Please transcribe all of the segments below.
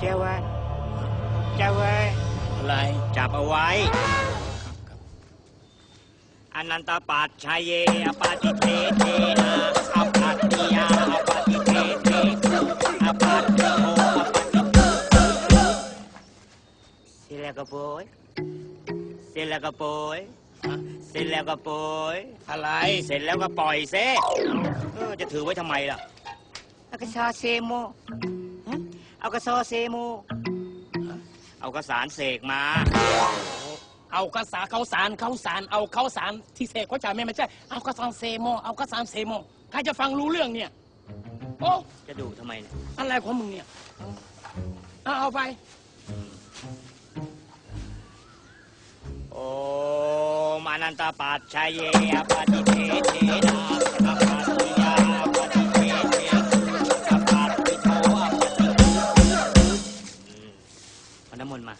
เจ้าไว้เจ้าไว้อะไรจับเอาไว้ อนันตปัจชัยเยอปาติเทเทนะอปัตติยาอปาติเทเทอปัตติโมอปาติเสร็จแล้วก็โปยเสร็จแล้วก็โปยเสร็จแล้วก็โปยอะไรเสร็จแล้วก็ปล่อยเซเออจะถือไว้ทำไมล่ะอากระซอเซโม เอากระซอเซโม เอากระสารเสกมา เอากระสาเขาสารเขาสารเอาเขาสารที่เสกเขาจ่ายไม่ไม่ใช่ เอากระสานเซโม เอากระสานเซโมใครจะฟังรู้เรื่องเนี่ย โอ้จะดูทำไมเนี่ยอะไรของมึงเนี่ยเอาเอาไป โอ้มานันตปัจชัยเยอปาติเทเทนะ น้ำมนต์มา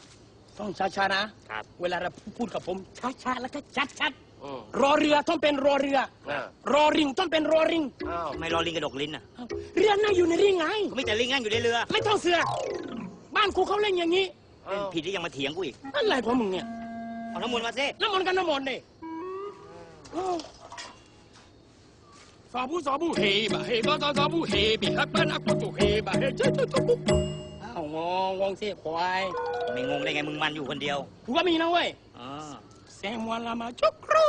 ต้องช้าๆนะ ครับ เวลาเราพูดกับผมช้าๆแล้วก็ชัดๆรอเรือต้องเป็นรอเรือรอริงต้องเป็นรอริงทำไมรอลิงกระดกลิ้นอะเอ้าเรือน่าอยู่ในริงไง ก็ไม่แต่ลิงนั่งอยู่ในเรือ ไม่ต้องเสือกบ้านกูเขาเล่นอย่างนี้เล่นผิดที่ยังมาเถียงกูอีก อะไรของมึงเนี่ย เอาน้ำมนต์มาสิน้ำมันต์กันน้ำมันต์ดิโอ้สาบูสาบูเฮบะเฮบะสาสาบูเฮบิฮักบ้านอักปุตุเฮบะเฮเจ้าเจ้าเจ้าปุ๊ บอ้าวงงงงสิควายไม่งงได้ไงมึงมันอยู่คนเดียวกูก็มีนะเว้ยอ๋อแซงวันละมาจุกครู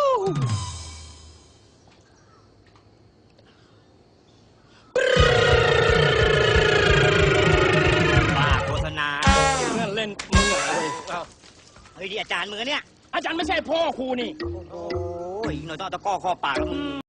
บ้าโฆษณาเพื่อนเล่นมึงเหรอเว้ยอ้าวเฮ้ยดีอาจารย์มือเนี่ยอาจารย์ไม่ใช่พ่อครูนี่ โอ้ยอีกหน่อยต้องเอาตะกร้อข้อปากแล้วมึง